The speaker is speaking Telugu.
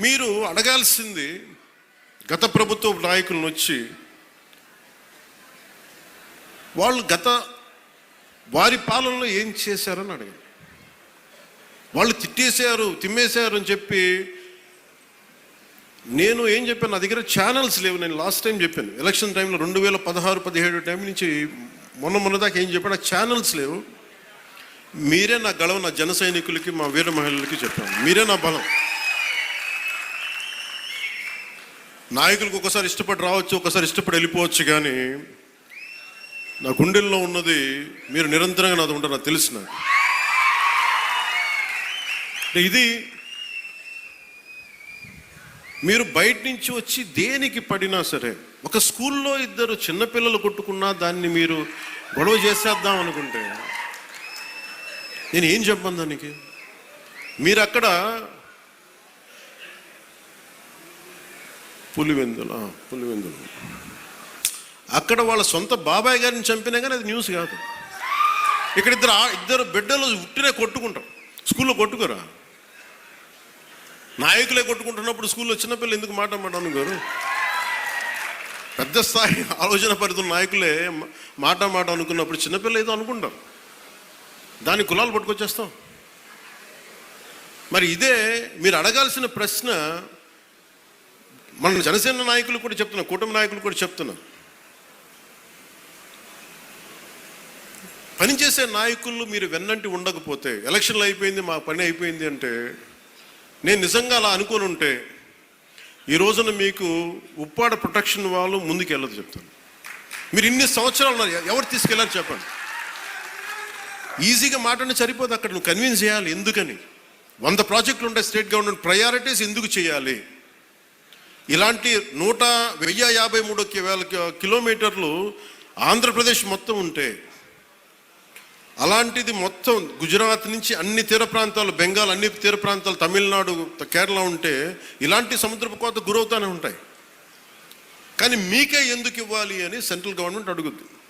మీరు అడగాల్సింది గత ప్రభుత్వ నాయకులను వచ్చి వాళ్ళు గత వారి పాలనలో ఏం చేశారని అడగండి. వాళ్ళు తిట్టేశారు తిమ్మేశారు అని చెప్పి నేను ఏం చెప్పాను? నా దగ్గర ఛానల్స్ లేవు. నేను లాస్ట్ టైం చెప్పాను. ఎలక్షన్ టైంలో రెండు వేల పదహారు పదిహేడు టైం నుంచి మొన్న మొన్న దాకా ఏం చెప్పాను? ఛానల్స్ లేవు. మీరే నా గళం నా జన సైనికులకి మా వీర మహిళలకి చెప్పాను. మీరే నా బలం. నాయకులకు ఒకసారి ఇష్టపడి రావచ్చు ఒకసారి ఇష్టపడి వెళ్ళిపోవచ్చు కానీ నా గుండెల్లో ఉన్నది మీరు నిరంతరంగా నాది ఉంటారు నాకు తెలిసిన. నాకు ఇది మీరు బయట నుంచి వచ్చి దేనికి పడినా సరే ఒక స్కూల్లో ఇద్దరు చిన్నపిల్లలు కొట్టుకున్నా దాన్ని మీరు గొడవ చేసేద్దాం అనుకుంటే నేను ఏం చెప్పను దానికి? మీరు అక్కడ పులివెందులు పులివెందులు. అక్కడ వాళ్ళ సొంత బాబాయ్ గారిని చంపినా కానీ అది న్యూస్ కాదు. ఇక్కడ ఇద్దరు ఇద్దరు బిడ్డలు ఉట్టినే కొట్టుకుంటాం స్కూల్లో కొట్టుకోరా? నాయకులే కొట్టుకుంటున్నప్పుడు స్కూల్లో చిన్నపిల్లలు ఎందుకు మాట మాట గారు? పెద్ద స్థాయి ఆలోచన పరిధుల నాయకులే మాట మాట అనుకున్నప్పుడు చిన్నపిల్ల ఏదో అనుకుంటారు. దాని కులాలు పట్టుకొచ్చేస్తాం. మరి ఇదే మీరు అడగాల్సిన ప్రశ్న మన జనసేన నాయకులు కూడా చెప్తున్నా కూటమి నాయకులు కూడా చెప్తున్నా పనిచేసే నాయకులు మీరు వెన్నంటి ఉండకపోతే ఎలక్షన్లు అయిపోయింది మా పని అయిపోయింది అంటే నేను నిజంగా అలా అనుకుని ఉంటే ఈ రోజున మీకు ఉప్పాడ ప్రొటెక్షన్ వాళ్ళు ముందుకెళ్ళదు చెప్తాను. మీరు ఇన్ని సంవత్సరాలు ఉన్నారు ఎవరు తీసుకెళ్ళారు చెప్పండి. ఈజీగా మాట్లాడిన సరిపోదు అక్కడ నువ్వు కన్విన్స్ చేయాలి ఎందుకని? వంద ప్రాజెక్టులు ఉంటాయి స్టేట్ గవర్నమెంట్ ప్రయారిటీస్ ఎందుకు చేయాలి? ఇలాంటి నూట వెయ్యి యాభై మూడు వేల కిలోమీటర్లు ఆంధ్రప్రదేశ్ మొత్తం ఉంటే అలాంటిది మొత్తం గుజరాత్ నుంచి అన్ని తీర ప్రాంతాలు బెంగాల్ అన్ని తీర ప్రాంతాలు తమిళనాడు కేరళ ఉంటే ఇలాంటి సముద్రపు కోత గురవుతూనే ఉంటాయి. కానీ మీకే ఎందుకు ఇవ్వాలి అని సెంట్రల్ గవర్నమెంట్ అడుగుద్ది.